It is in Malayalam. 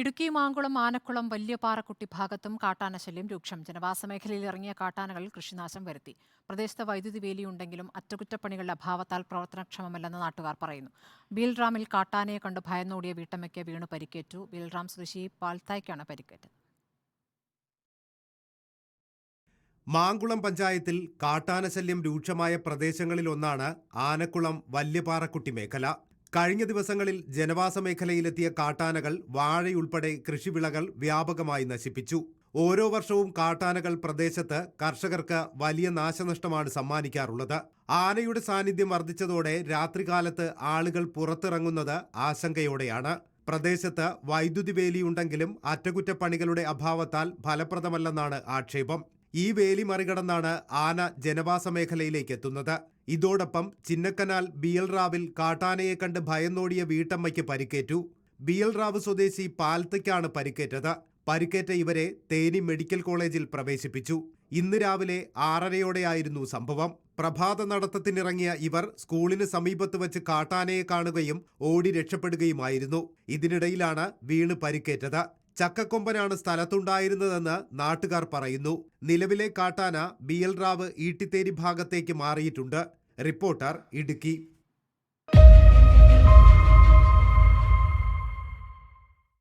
ഇടുക്കി മാങ്കുളം ആനക്കുളം വലിയപാറക്കുട്ടി ഭാഗത്തും കാട്ടാനശല്യം രൂക്ഷം. ജനവാസ മേഖലയിൽ ഇറങ്ങിയ കാട്ടാനകൾ കൃഷിനാശം വരുത്തി. പ്രദേശത്ത് വൈദ്യുതി വേലിയുണ്ടെങ്കിലും അറ്റകുറ്റപ്പണികളുടെ അഭാവത്താൽ പ്രവർത്തനക്ഷമമല്ലെന്ന് നാട്ടുകാർ പറയുന്നു. ബീൽറാമിൽ കാട്ടാനയെ കണ്ട് ഭയന്നോടിയ വീട്ടമ്മയ്ക്ക് വീണു പരിക്കേറ്റു. ബീൽറാം സ്വദേശി പാൽത്തായ്ക്കാണ് പരിക്കേറ്റത്. മാങ്കുളം പഞ്ചായത്തിൽ കാട്ടാനശല്യം രൂക്ഷമായ പ്രദേശങ്ങളിലൊന്നാണ് ആനക്കുളം വല്യപാറക്കുട്ടി മേഖല. കഴിഞ്ഞ ദിവസങ്ങളിൽ ജനവാസ മേഖലയിലെത്തിയ കാട്ടാനകൾ വാഴയുൾപ്പെടെ കൃഷിവിളകൾ വ്യാപകമായി നശിപ്പിച്ചു. ഓരോ വർഷവും കാട്ടാനകൾ പ്രദേശത്ത് കർഷകർക്ക് വലിയ നാശനഷ്ടമാണ് സമ്മാനിക്കാറുള്ളത്. ആനയുടെ സാന്നിധ്യം വർദ്ധിച്ചതോടെ രാത്രികാലത്ത് ആളുകൾ പുറത്തിറങ്ങുന്നത് ആശങ്കയോടെയാണ്. പ്രദേശത്ത് വൈദ്യുതി വേലിയുണ്ടെങ്കിലും അറ്റകുറ്റപ്പണികളുടെ അഭാവത്താൽ ഫലപ്രദമല്ലെന്നാണ് ആക്ഷേപം. ഈ വേലി മറികടന്നാണ് ആന ജനവാസ മേഖലയിലേക്ക് എത്തുന്നത്. ഇതോടൊപ്പം ചിന്നക്കനാൽ ബിയൽറാവിൽ കാട്ടാനയെ കണ്ട് ഭയന്നോടിയ വീട്ടമ്മയ്ക്ക് പരിക്കേറ്റു. ബിയൽറാവ് സ്വദേശി പാൽത്തയ്ക്കാണ് പരിക്കേറ്റത്. പരിക്കേറ്റ ഇവരെ തേനി മെഡിക്കൽ കോളേജിൽ പ്രവേശിപ്പിച്ചു. ഇന്ന് രാവിലെ ആറരയോടെയായിരുന്നു സംഭവം. പ്രഭാത നടത്തത്തിനിറങ്ങിയ ഇവർ സ്കൂളിന് സമീപത്ത് വെച്ച് കാട്ടാനയെ കാണുകയും ഓടി രക്ഷപ്പെടുകയുമായിരുന്നു. ഇതിനിടയിലാണ് വീണ് പരിക്കേറ്റത്. ചക്കക്കൊമ്പനാണ് സ്ഥലത്തുണ്ടായിരുന്നതെന്ന് നാട്ടുകാർ പറയുന്നു. നിലവിലെ കാട്ടാന ബി എൽ റാവ് ഈട്ടിത്തേരി ഭാഗത്തേക്ക് മാറിയിട്ടുണ്ട്. റിപ്പോർട്ടർ ഇടുക്കി.